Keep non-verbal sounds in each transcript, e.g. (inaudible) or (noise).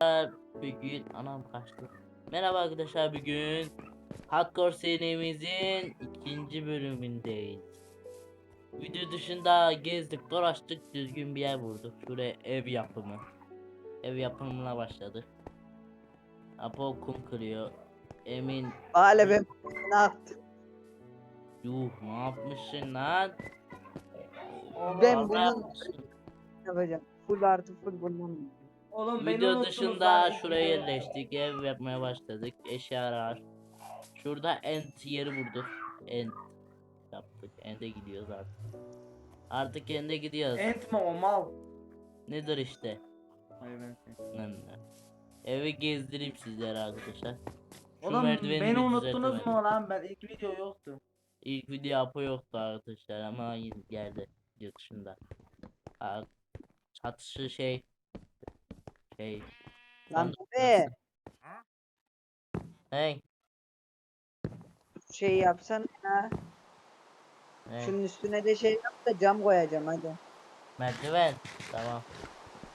arkadaşlar bugün anam kaçtı. Merhaba arkadaşlar bugün Hardcore serimizin ikinci bölümündeyiz. Video dışında gezdik dolaştık düzgün bir yer bulduk. Şuraya ev yapımı. Ev yapımına başladık. Apo kum kırıyor. Emin Hala ben ne yaptım? yuh ne yapmışsın lan? Ben bunu yapacağım. Full artı full bundan. Oğlum beni Video unuttunuz dışında lan. şuraya yerleştik. Ev yapmaya başladık. Eşyalar. Şurada ent yeri bulduk. Ent yaptık. End'e gidiyoruz artık. Artık end'e gidiyoruz. Ent mi o mal? Nedir işte? Hayır ben. Lan lan. Evi gezdireyim sizlere arkadaşlar. Şu Oğlum merdiveni beni bir unuttunuz düzeltemedim. mu lan? Ben ilk video yoktu. İlk video yapı yoktu arkadaşlar ama geldi video dışında. Aa, Çatışı şey şey Lan be hey şey yapsan ya. hey Şunun üstüne de şey yap da cam koyacağım hadi. merdiven tamam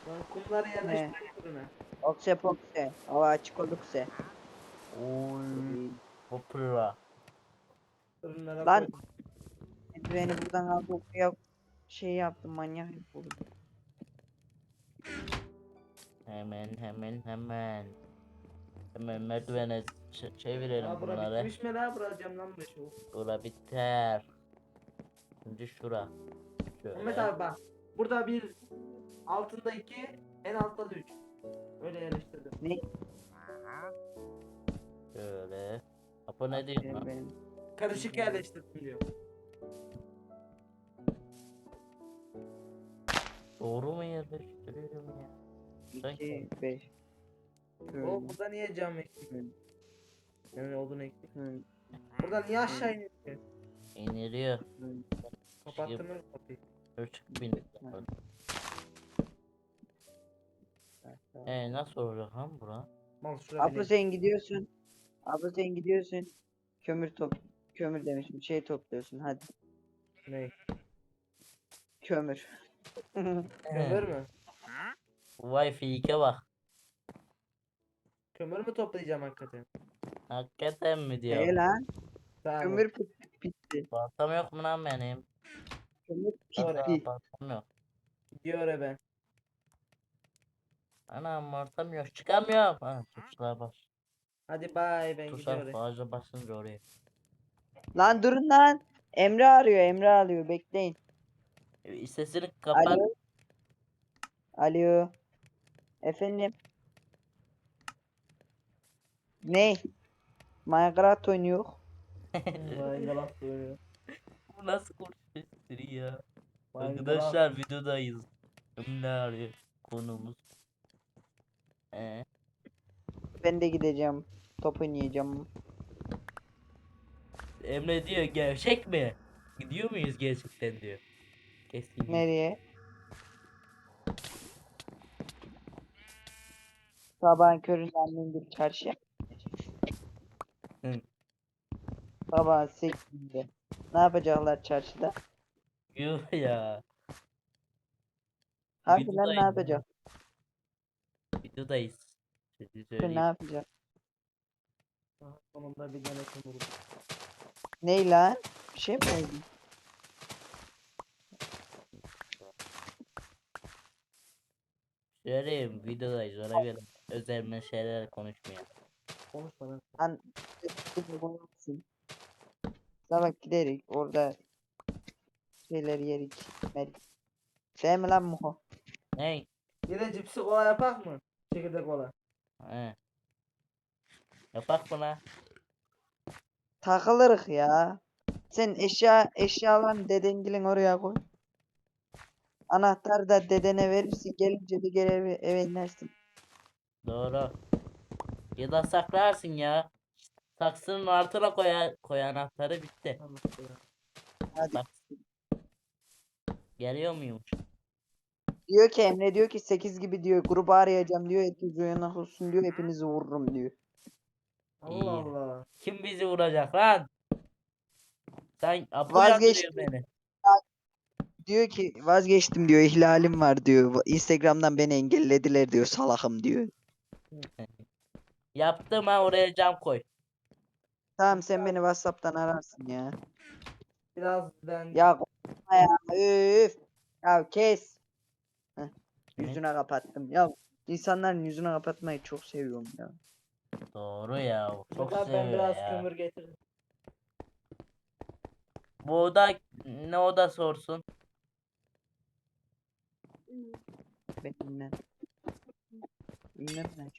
Lan kumları yerleştir üstüne. Okse pokse. Hava açık olursa. Oy Fırınlara Lan. Beni buradan al buraya şey yaptım manyak oldu. Hemen hemen hemen. Hemen merdivene ç- çevirelim Aa bura bunları. bitmiş mi lan? Bırakacağım lan beş o. Bura biter. Şimdi şura. Şöyle. abi bak. Burada bir altında iki en altta da üç. Öyle yerleştirdim. Ne? Şöyle. Apo ne diyor lan? Benim. Karışık yerleştirdim diyor. Doğru mu ya? 2 5. O burada niye cam eksik? Yani odun. Hı, Burada niye aşağı iniyor? İniliyor. hı. Kapattın mı kapıyı? Küçük bin. Ee nasıl olacak lan bura? Mal şuraya Abla sen gidiyorsun. Abla sen gidiyorsun. Kömür top kömür demişim. Şey topluyorsun hadi. Ne? Kömür. (laughs) Kömür mü? Vay fike bak. Kömür mü toplayacağım hakikaten? Hakikaten mi diyor? Hey lan. Tamam. Kömür bitti. Baltam yok mu lan benim? Kömür bitti. Baltam yok. Gidiyor e ben. Anam baltam yok. Çıkamıyorum. Ha tuşlara bas. Hadi bay ben Tuşlar gidiyorum. fazla basınca oraya. Lan durun lan. Emre arıyor. Emre arıyor. Bekleyin. E, Sesini kapat. Alo. Alo. Efendim. Ne? Minecraft oynuyor. (laughs) Yalan söylüyor. Bu nasıl konuşuyor ya? Arkadaşlar videodayız. Ne arıyor konumuz? Ee, Ben de gideceğim. Top oynayacağım. Emre diyor gerçek mi? Gidiyor muyuz gerçekten diyor. Kesin. Nereye? Sabahın köründe annem bir çarşıya. Hı. Sabah 8'de. Ne yapacaklar çarşıda? Yuh ya. Harbiden ne Videodayım yapacak? Videodayız. Sizi Ne söyleyeyim. yapacak? Aha, Sonunda bir tane kömür. Ney lan? Bir şey mi oldu? Söyleyeyim videodayız ona göre. Özel şeyler konuşmayalım. Konuşma lan. Bir koyarsın. Sabah giderik orada şeyler yerik. Merik. Şey mi lan Muho? Ney? Bir de cipsi kola yapak mı? Çekirdek kola. He. Yapak mı lan? Takılırık ya. Sen eşya eşyalarını dedengilin oraya koy. Anahtarı da dedene verirsin. Gelince de geri eve, eve inersin. Doğru. Ya da saklarsın ya. Saksının altına koy, koy anahtarı bitti. Hadi. Bak. Geliyor muymuş? Diyor ki Emre diyor ki 8 gibi diyor grubu arayacağım diyor. Herkes uyanık olsun diyor. Hepinizi vururum diyor. İyi. Allah Allah. Kim bizi vuracak lan? Sen Vazgeçtim. yandırıyor beni. Diyor ki vazgeçtim diyor. ihlalim var diyor. Instagram'dan beni engellediler diyor. Salakım diyor. Yaptım ha oraya cam koy. Tamam sen beni Whatsapp'tan ararsın ya. Biraz ben Ya korkma ya. Üf. Ya kes. Heh, Ne? yüzüne kapattım. Ya insanların yüzüne kapatmayı çok seviyorum ya. Doğru ya. Çok Çok ben seviyor biraz ya. kömür getirdim. Bu oda ne oda sorsun? Benimle. Bilmem ne.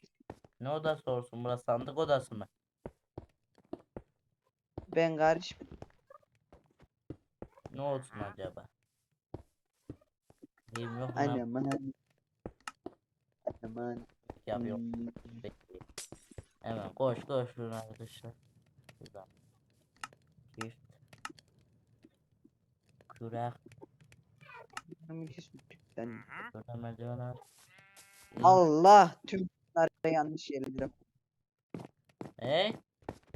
Ne oda sorsun? Burası sandık odası mı? Ben karış Ne olsun acaba? Bilmiyorum yok mu? Annem aman. Aman. Yapıyorum. Hmm. Bekleyin. Hemen koş koş şuna arkadaşlar. Şuradan. Çift. Hmm, Ben- Şurada merdiven var. Allah tüm bunları yanlış yerlere. E?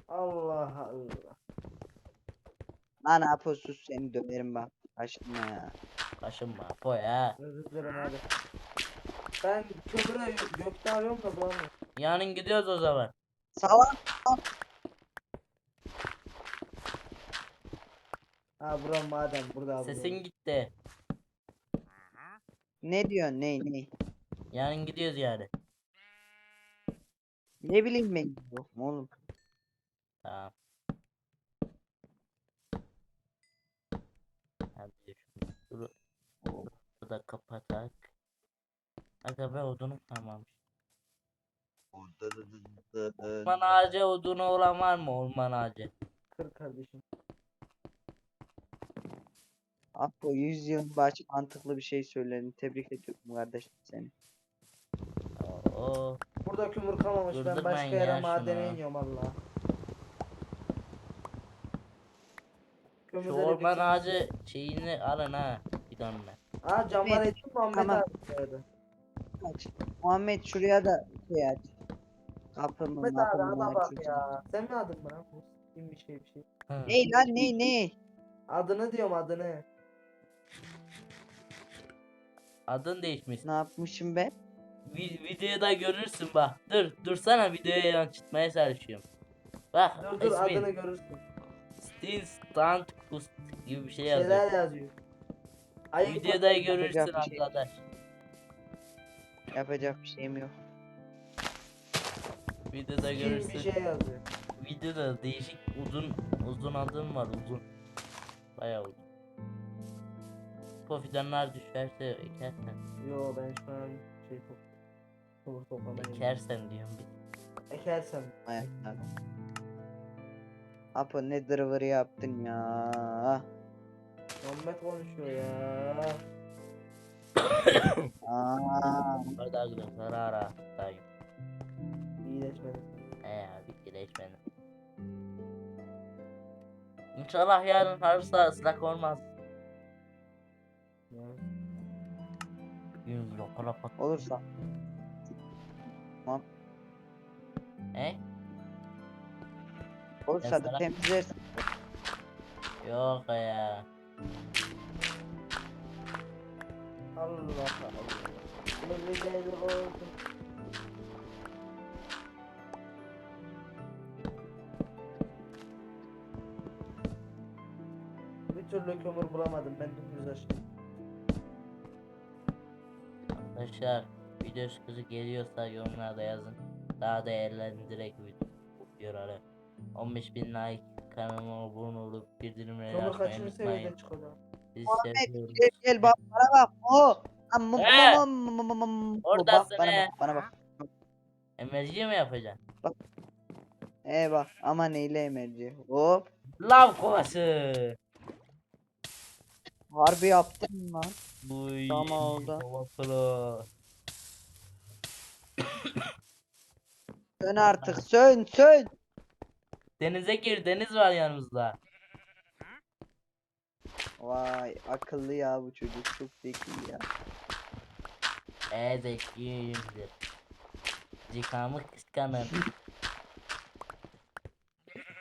Allah Allah. Lan aposuz seni döverim bak. Aşkına ya. Kaşınma. Koy ha. Özür dilerim hadi. Ben kömürü gökte arıyorum da bulamıyorum. Yarın gidiyoruz o zaman. Salak. Ha buram madem burada abi. Sesin gitti. Ne diyorsun ne ne? Yarın gidiyoruz yani. Ne bileyim ben mu oğlum? Tamam. Hadi şunu şunu şunu da kapatak. Aga be odunu kalmamış. Orman ağacı odunu olan var mı orman ağacı? Kır kardeşim. Apo 100 yıl baş mantıklı bir şey söyledin. Tebrik ediyorum kardeşim seni. Oo. Burada kömür kalmamış. Ben Durdurmayın başka ya yere madene şunu. iniyorum Allah. Şu Kömürleri orman bitir- ağacı şeyini alın ha. Bir damla. Aa camlar Evet, ettim Muhammed tamam. abi. Aç. Muhammed şuraya da şey aç. Kapımı Muhammed abi mapımı ana bak aç. ya. Sen mi adın bana? Kim bir şey bir şey. Ney lan ney ney? Adını diyorum adını. Adın değişmiş. Ne yapmışım ben? Vi- videoda görürsün bak. Dur dursana videoya yansıtmaya çalışıyorum. Bak Dur dur adını ismin. görürsün. Stin Stand Kust gibi bir şey yazıyor. Şeyler yazıyor. Ayıp Videoda görürsün yapacak bir şey. arkadaş. Yapacak bir şeyim yok. Videoda Skin görürsün. bir şey yazıyor. Videoda değişik uzun uzun adım var uzun. Bayağı uzun. Bu fidanlar düşerse ekersen. Yo ben şu an şey top. Toplamaya gidiyorum. Ekersen diyorum bir. Ekersem. Ayaklar. Apo ne dırvır yaptın ya. Muhammed konuşuyor ya. (coughs) Aa, Orada arkadaşlar ara dayım. İyileşmedim. He abi iyileşmedim. İnşallah yarın harsa ıslak olmaz. Ya. Gün lokala olursa. He? Olursa da temizlersin. Yok ya. Allah Allah. Every day the Lord. Bir türlü kömür bulamadım ben dümdüz aşağı. Arkadaşlar video çıkışı geliyorsa yorumlarda yazın. Daha değerlendirerek video- videoları. 15 bin like kanalıma abone olup bildirimleri Kömür açmayı kaçıncı unutmayın. seviyede çıkıyor? Sizi Muhammed, seviyorum. Gel gel bak bana bak. O. Am- He. mum- mum- mum- mum- mum. Oradasın Bak bana he. bak bana bak. Emerci mi yapacaksın? E bak ama neyle emerci. Hop. Lav kovası. Harbi yaptın lan. Uy, Tamam oldu. kovasını. (coughs) Sön artık sön sön. Denize gir deniz var yanımızda. Vay akıllı ya bu çocuk çok zeki ya. E zekiyimdir. Zikamı kıskanır.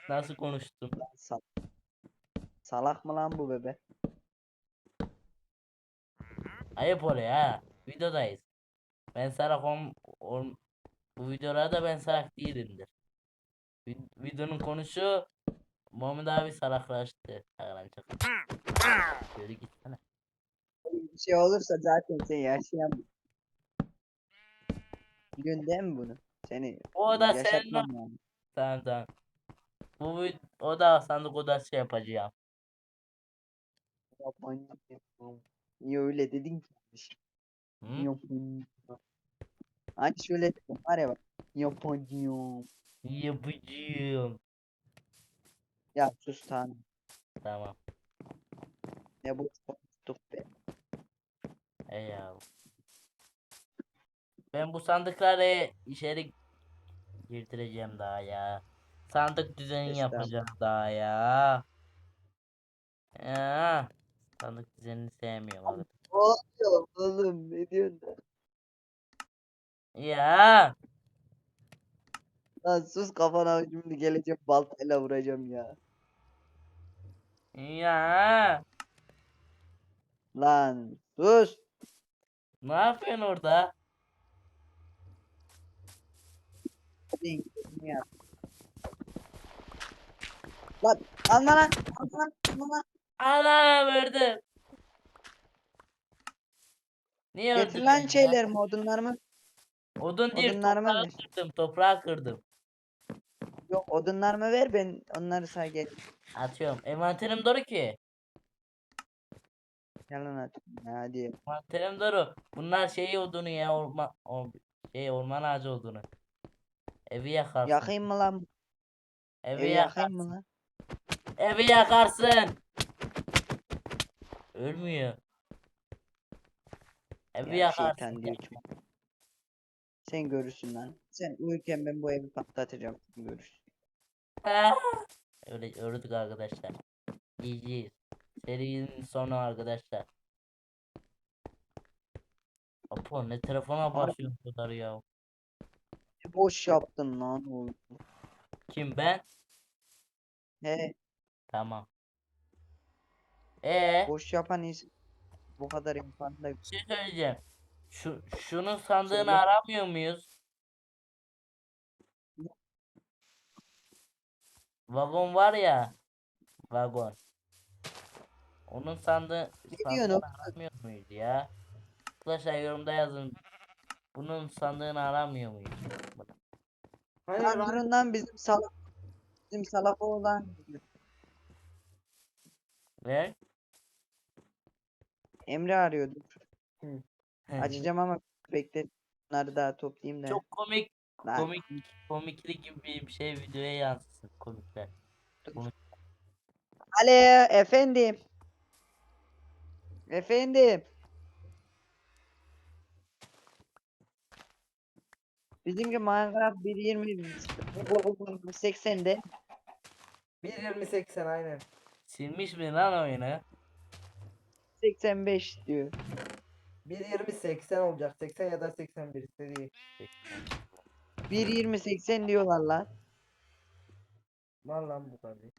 Nasıl konuştum? Sal- Salak mı lan bu bebe? Ayıp oluyor ha. Videodayız. Ben sana kom on, bu videolarda ben salak değilimdir. Vid- videonun konusu Muhammed abi salaklaştı. Şakadan çok. Şöyle gitsene. Bir şey olursa zaten sen değil mi bunu? Seni O da senin yani. Tamam tamam. Bu o da sandık odası yapacağım. Yabancı. Niye öyle dedin ki? Hı? Yabancı. Hani şöyle var ya bak. Yabancıyım. Yapacağım. Ya sus tamam. Tamam. Ne bu konuştuk be. Ey ya. Ben bu sandıkları içeri girdireceğim daha ya. Sandık düzeni Estağfurullah. yapacağım daha ya. Ya. Sandık düzenini sevmiyorum abi. Oğlum oğlum ne diyorsun? Ya. Lan sus kafana şimdi geleceğim baltayla vuracağım ya. Ya. Lan sus. Ne yapıyorsun orada? Lan alma lan. Alma lan. Alma lan. Ana öldüm. Niye Getir öldürdün lan ya? şeylerimi odunlarımı. Odun değil odunlarımı toprağı ver. kırdım toprağı kırdım. Yok odunlarımı ver ben onları say gel. Atıyorum. Envanterim doğru ki. Yalan at. Hadi. Envanterim doğru. Bunlar şey odunu ya orman o, şey orman ağacı odunu. Evi yakarsın. Yakayım mı lan? Evi Evi yakarsın. yakayım mı lan? Evi yakarsın. Ölmüyor. Evi Ya yakarsın. şeytan diyor ki. Sen görürsün lan. Sen uyurken ben bu evi patlatacağım. Sen görürsün. Ah! Öyle öldük arkadaşlar. GG's. Serinin sonu arkadaşlar. Apo ne telefona basıyorsun bu kadar ya. Ne Boş yaptın lan oğlum. Kim ben? He, Tamam. Ee, boş yapan insan bu kadar yapan da bir şey söyleyeceğim. Şu şunun sandığını Söyle. aramıyor muyuz? Vagon var ya. Vagon. Onun sandığı Ne sandığını aramıyor muyuz ya? Arkadaşlar yorumda yazın. Bunun sandığını aramıyor muyuz? Hayır lan bizim salak bizim salak oğlan Ve Emre arıyordu. Açacağım ama bekle bunları daha toplayayım da. Çok komik Lan, komik komiklik gibi bir şey videoya yansısın komikler. Alo efendim. Efendim. Bizimki Minecraft 1.20 80'de 1.20.80 aynen. Silmiş mi lan oyunu? 85 diyor. 1.20.80 olacak. 80 ya da 81 seri. 1.20 80 diyorlar lan. Var lan bu kardeş.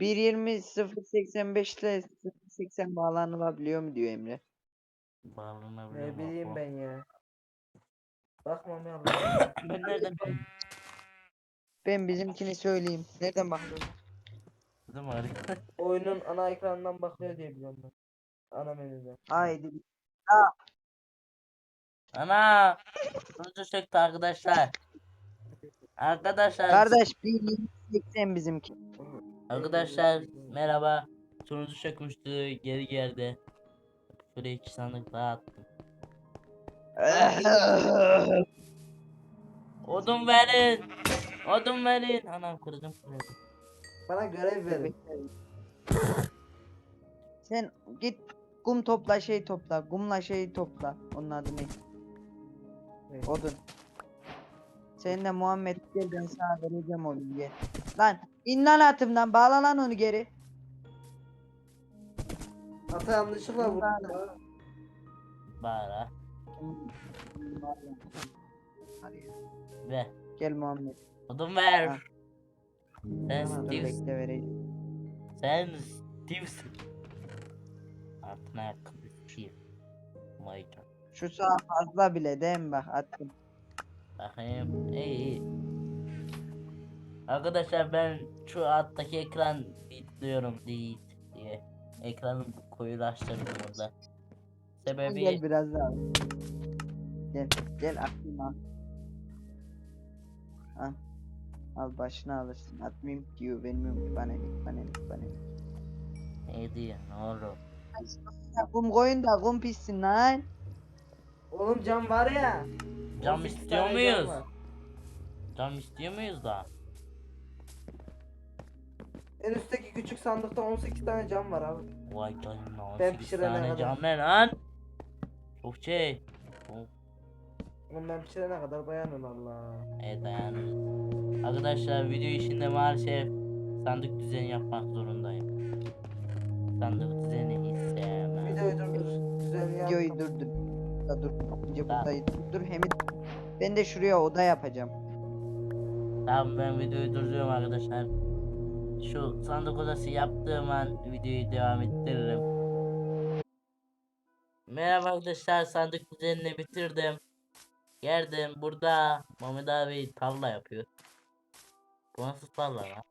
1.20 085 ile 80 bağlanılabiliyor mu diyor Emre. Bağlanabiliyor Ne mu bileyim ben ya. Bakmam ya. Ben nereden bileyim? Ben bizimkini söyleyeyim. Nereden bakıyorsun? Değil mi harika? Oyunun ana ekranından bakıyor diye biliyorum ben. Ana menüden. Haydi. Ana! Hızlı çöktü arkadaşlar. Arkadaşlar, Kardeş 1.20 80 bizimki. arkadaşlar merhaba. Sunucu çökmüştü, geri geldi. Şuraya iki sandık daha attım. (laughs) Odun verin! Odun verin! Anam kırdım kırdım. Bana görev verin. Sen git kum topla şey topla. Kumla şey topla. Onun adı ne? Ne? Odun. Sen de Muhammed gel ben sana vereceğim onu gel. Lan in lan atımdan bağla lan onu geri. Ata yanlışlıkla vurdu. Bara. Ve Gel Muhammed. odun ver. Ha. Sen Steve'sin. Sen Steve'sin. Yapma ayakkabı şey. Maydan. Şu sağ fazla bile değil mi bak attım. Bakayım. İyi. Arkadaşlar ben şu alttaki ekran bitliyorum değil diye. Ekranı koyulaştırdım burada. Sebebi... Gel biraz daha. Gel, gel aklıma. Al. Al başına alırsın. Atmayayım diyor benim bana bana bana. Ne diyor ne olur. Kum koyun da kum pişsin lan. Oğlum cam var ya. Cam 18 istiyor tane muyuz? cam var. Cam istiyor muyuz da? En üstteki küçük sandıkta 18 tane cam var abi. Vay canına Ben 18 pişirene tane kadar. cam ne lan? Çok şey. Oğlum ben pişirene kadar dayanın Allah. Evet dayanırız. Arkadaşlar video işinde maalesef sandık düzeni yapmak zorundayım. Sandık düzeni Videoyu durdur. Düzenli yap. Videoyu dur dur. Da dur. Önce Tamam. buradayı dur. Hem ben de şuraya oda yapacağım. Tamam ben videoyu durduruyorum arkadaşlar. Şu sandık odası yaptığım an videoyu devam ettiririm. Merhaba arkadaşlar sandık düzenini bitirdim. Geldim burada Mehmet abi tavla yapıyor. Bu nasıl tavla lan?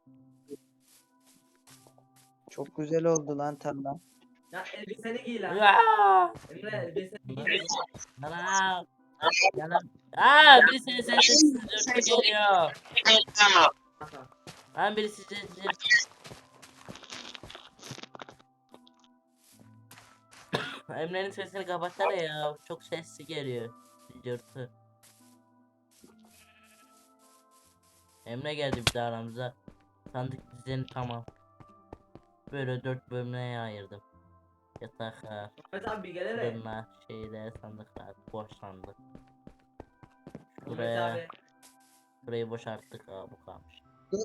Çok güzel oldu lan tarla. Ya elbiseni giy lan. Aa! Emre elbiseni giy. Ana! Yanım. Aa birisi sesi dürtü geliyor. Lan birisi sesi Emre'nin sesini kapatsana ya. Çok sesli geliyor. Cırtı. Emre geldi bir de aramıza. Sandık düzeni tamam. Böyle dört bölümüne ayırdım. Yataklar, Ahmet abi gelene. fırınlar, şeyler, sandıklar, boş sandık. Ahmet Buraya, abi. burayı boşalttık. Aa bu kalmış. Dur.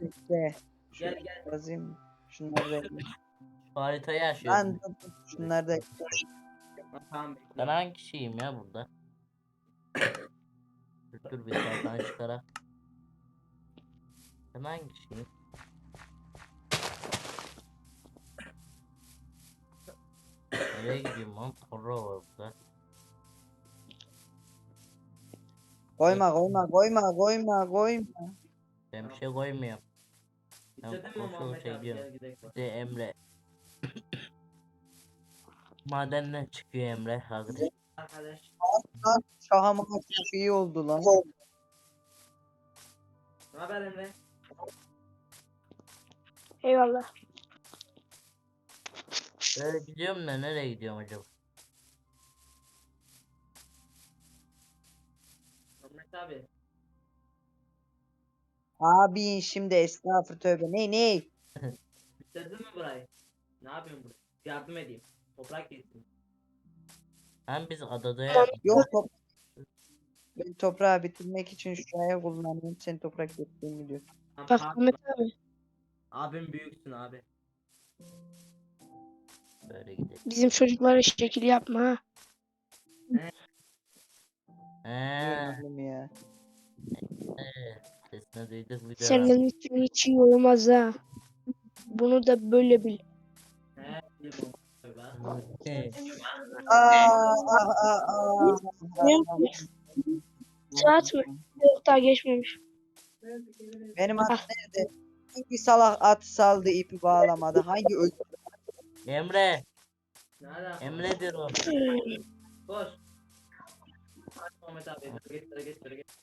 İşte. Gel gel. Yazayım. Şunları da şu haritayı açıyorum. Lan dur, dur. Şunları da. Ben hangi kişiyim ya burada? dur, dur bir tane çıkarak. Ben hangi kişiyim? Nereye gidiyorum lan? Torro var burada. koyma koyma koyma koyma koyma. Ben bir şey koymuyorum. Ben Bitirdin mi koşu Muhammed şey abi? diyorum. Gel gidelim. Bir de Emre. Madenden çıkıyor Emre. Hazır. Arkadaş. Şahama çok iyi oldu lan. Ne haber Emre? Eyvallah. Böyle gidiyorum da nereye gidiyorum acaba? Ahmet abi. Abi şimdi estağfurullah tövbe. Ne ne? (laughs) Bitirdin mi burayı? Ne yapıyorsun burada? Yardım edeyim. Toprak getirsin. Hem biz adada. Yok top. Ben toprağı bitirmek için şuraya kullanıyorum. Sen toprak getirdiğini mi diyorsun? Tamam, Bak. Ahmet abi Abim büyüksün abi. Böyle gidelim. bizim çocuklara şekil yapma ha. He. Oğlum ya. Sesini duyduk bir de. Senin için hiç iyi olmaz ha. Bunu da böyle bil. Aa, aa, aa, aa. Saat mi? Yok daha geçmemiş. Benim at nerede? Hangi salak at saldı ipi bağlamadı? Hangi öldü? Emre? Emre'dir o. Koş. Hadi Ahmet abi. Getir getir getir.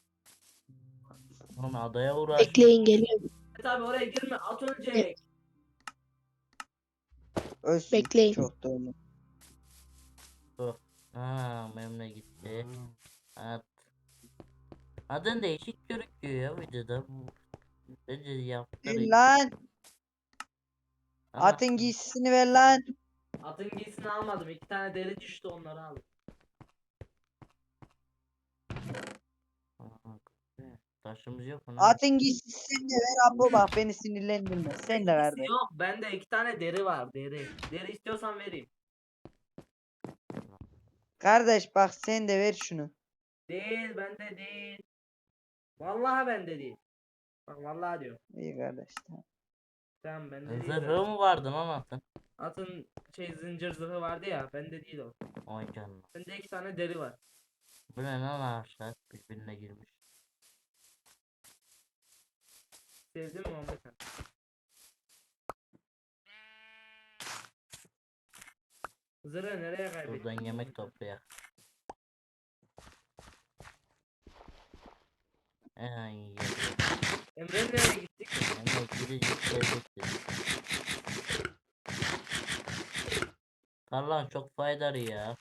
Oğlum adaya uğraş. Bekleyin geliyorum. Ahmet abi oraya girme. At ölecek. Ölsün. Bekleyin. Çok doğru. Ha, Emre gitti. At. Adın değişik gözüküyor ya videoda. Bence yaptırayım. Lan Ama- atın giysisini ver lan. Atın giysisini almadım. İki tane deri düştü onları aldım. Taşımız yok mu? lan? Atın giysisini de ver Apo bak beni sinirlendirme. Sen de ver de. Yok bende iki tane deri var deri. Deri istiyorsan vereyim. Kardeş bak sen de ver şunu. Değil bende değil. Vallahi bende değil. Bak vallahi diyor. İyi kardeş. tamam. Tamam bende değil. Zırhı mı vardı lan atın? Atın şey zincir zırhı vardı ya bende değil o. Oy canına. Bende iki tane deri var. Bu ne lan ağaçlar birbirine girmiş. Sevdin mi Muhammed abi? Zırhı nereye kaybettin? Buradan yemek toplayak. Ay. Emre nereye gittik? Yemek gidecek sevdiktir. Tarlan çok faydalı ya.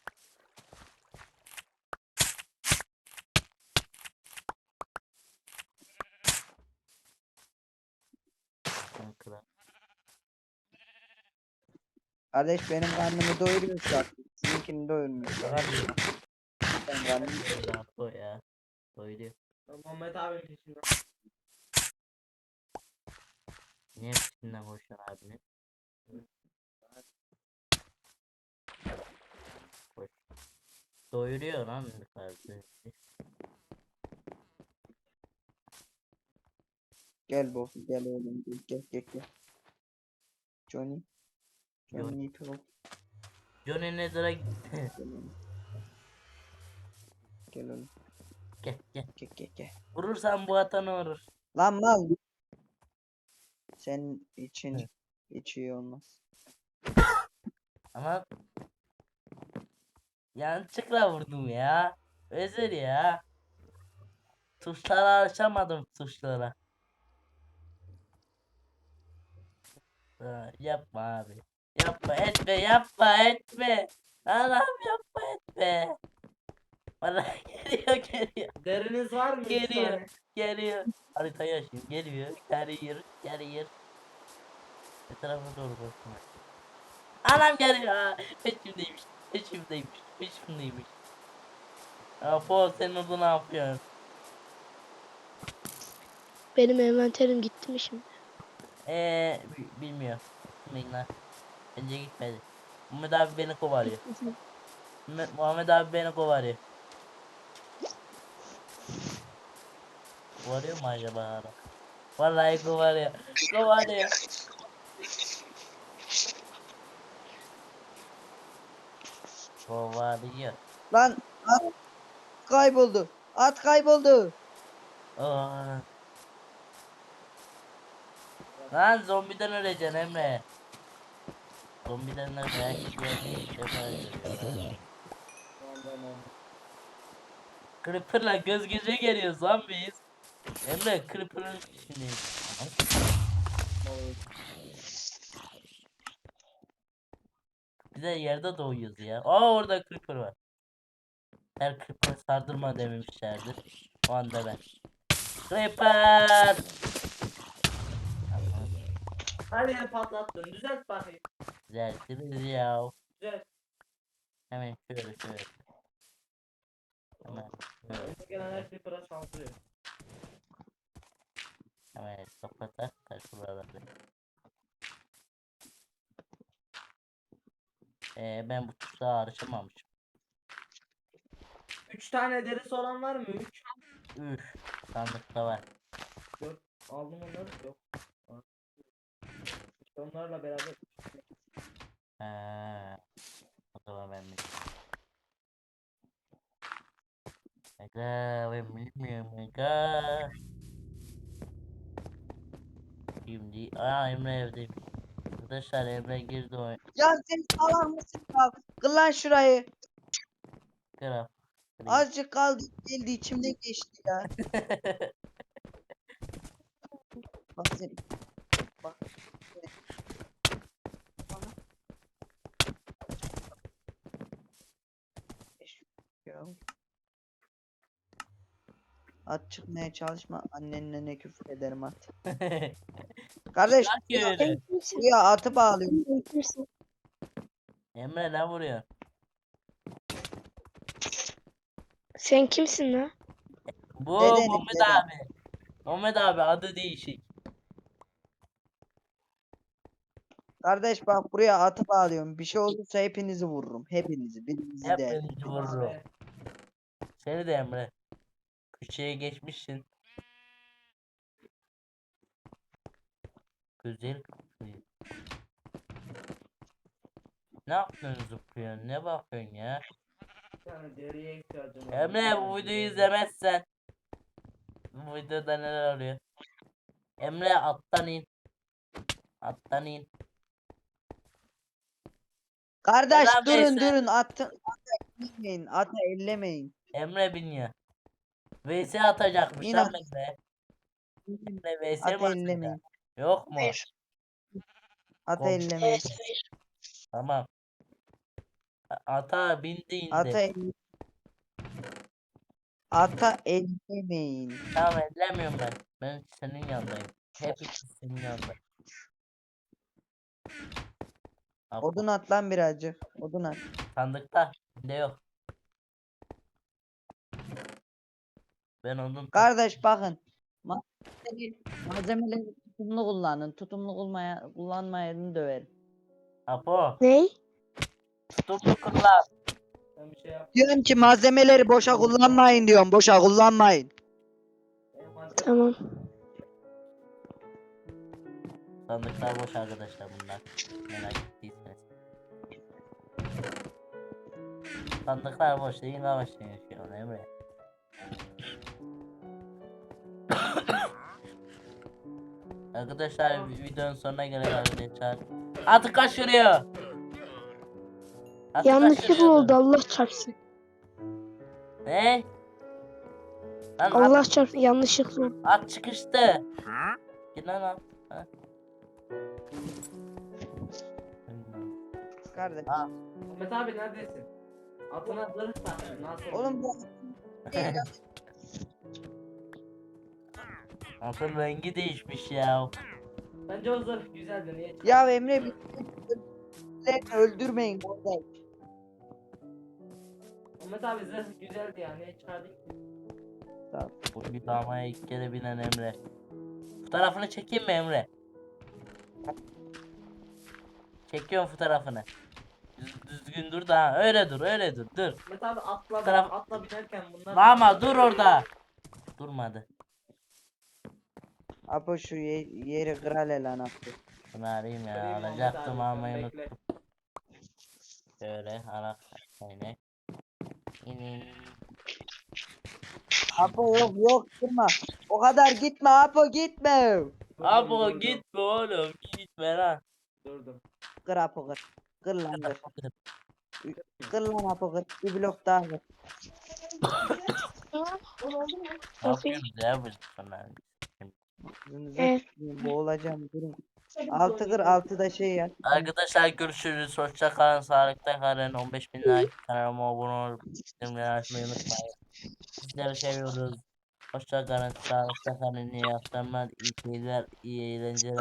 Kardeş benim karnımı doyuruyor şu an. Sizinkini doyurmuyor. Hadi. Ben karnımı o ya. Doyuruyor. Muhammed abinin peşinden. Niye peşinden koşuyorsun abinin? Koş. Doyuruyor lan kardeşim. Gel bu gel oğlum gel gel gel gel. Johnny. Johnny. Pro. Johnny Nether'a gitti. Gel oğlum. Gel gel gel. Gel gel. Vurursan bu atanı vurur. Lan mal. Senin için Evet. hiç iyi olmaz. Ama yanlışlıkla vurdum ya. Özür ya. Tuşlara alışamadım tuşlara. Ha, yapma abi. Yapma etme yapma etme. Allah'ım yapma etme. Bana (laughs) geliyor geliyor Deriniz var mı? Geliyor. geliyor. Haritayı açayım geliyor. Geliyor geliyor. Ne tarafa doğru bakma. Anam geliyor. Peşimdeymiş. Peşimdeymiş. Peşimdeymiş. Apo sen orada ne yapıyorsun? Benim envanterim gitti mi şimdi? Eee bi- bilmiyor. Lan. Bence gitmedi. Muhammed abi beni kovalıyor. Muhammed, Muhammed abi beni kovalıyor. Kovalıyor mu acaba hala? Vallahi kovalıyor. Kovalıyor. Kovalıyor. Lan at kayboldu. At kayboldu. Aa. Lan zombiden öleceksin Emre. Zombiden ilk defa görüyorum. Creeper'la göz göze geliyoruz lan biz. Emre Creeper'ın peşindeyiz. Bir de yerde doğuyoruz ya. Aa orada Creeper var. Her Creeper sardırma dememişlerdir. O anda ben. Creeper! Her yeri patlattın. Düzelt bakayım. Düzeltiriz ya. Düzelt. Hemen şöyle şöyle. Hemen şöyle. Önce gelen her creeper'a saldırıyor. Hemen kapatak da şuraları. Ee, ben bu tuşa arışamamışım. Üç tane derisi olan var mı? Üç. Üf, sandıkta var. Aldım onları. Yok. İşte onlarla beraber. Ha. O zaman ben de. Aga ben bilmiyorum aga. Şimdi aa Emre evdeyim. Arkadaşlar Emre girdi o Ya sen salak mısın ya? Kır lan şurayı. graf. Azıcık kaldı geldi içimde geçti ya. (laughs) Bak sen. Bak. Bana. Eş- Ya. At çıkmaya çalışma annenle ne küfür ederim at. (laughs) Kardeş. Sen kimsin? buraya atı kimsin? Emre ne vuruyor? Sen kimsin lan? Bu Dedenim, Muhammed abi. Muhammed abi adı değişik. Kardeş bak buraya atı bağlıyorum. Bir şey olursa hepinizi vururum. Hepinizi. Birinizi de. beni vururum. Seni de Emre. Köşeye geçmişsin. Güzel kapıyı. Ne yapıyorsun zıplıyorsun? Ne bakıyorsun ya? Emre bu videoyu izlemezsen bu videoda neler oluyor? Emre attan in. Attan in. Kardeş Selam durun Veysel. durun atı ata ellemeyin. Ata ellemeyin. Emre biniyor. VS atacakmış İn lan at. Emre. Emre VS atacak? ellemeyin. Yok mu? Hayır. Ata Komşu. Evet hayır. Tamam. A- Ata bindi indi. Ata elle- Ata ellemeyin. Tamam ellemiyorum ben. Ben senin yanındayım. Hepimiz senin yanındayım. Apo, Odun at lan birazcık. Odun at. sandıkta. Ne yok. Ben onun Kardeş bakın. Malzemeleri, malzemeleri tutumlu kullanın. Tutumlu kulmaya, kullanmayanı döverim. Apo. Ney? Tutumlu kullan. Ben bir şey yap. Diyorum ki malzemeleri boşa kullanmayın diyorum. Boşa kullanmayın. Tamam. Sandıklar boş arkadaşlar bunlar. Merak ettiyseniz. Sandıklar boş değil ama şey yaşıyor Emre. Arkadaşlar vi- videonun sonuna gelelim arkadaşlar. Atı kaçırıyor. Atı Yanlışlıkla oldu Allah çarpsın. Ne? Lan at, Allah çarpsın yanlışlıkla. oldu. at çıkıştı. Git lan at. Ha. Kardeş. Ha. Ahmet abi neredesin? Zırh tak. Nasıl? Oğlum bu (laughs) Atın rengi değişmiş ya. Bence o zırh güzeldi. Niye ya Emre bir Lan öldürmeyin kardeş. Ahmet abi zırh güzeldi ya. Niye çıkardın ki? Bu bir damaya ilk kere binen Emre. Fotoğrafını çekeyim mi Emre? Çekiyorum fotoğrafını. Düz, düzgün dur da öyle dur öyle dur dur. Ahmet abi atla Taraf- atla binerken bunlar. Ama dur orada. Durmadı. Apo şu ye- yeri kral elan attı. Bunu arayayım ya Arayayım alacaktım abi, almayı sen unuttum. bekle. Şöyle arak kaynak. İnin. Apo yok yok durma. O kadar gitme Apo gitme. Abo Durdum, durdum. gitme oğlum gitme lan. Durdum. Kır Apo kır. Kır lan kır. Kır lan Apo kır. Bir blok daha kır. Ne yapıyoruz ya bunlar? Evet. Boğulacağım durun. Altı kır altı da şey ya. Arkadaşlar görüşürüz. Hoşça kalın. Sağlıkta kalın. 15 bin like kanalıma abone olup bildirimleri açmayı unutmayın. Sizleri seviyoruz. Hoşça kalın. Sağlıkta kalın. İyi akşamlar. iyi geceler. iyi eğlenceler.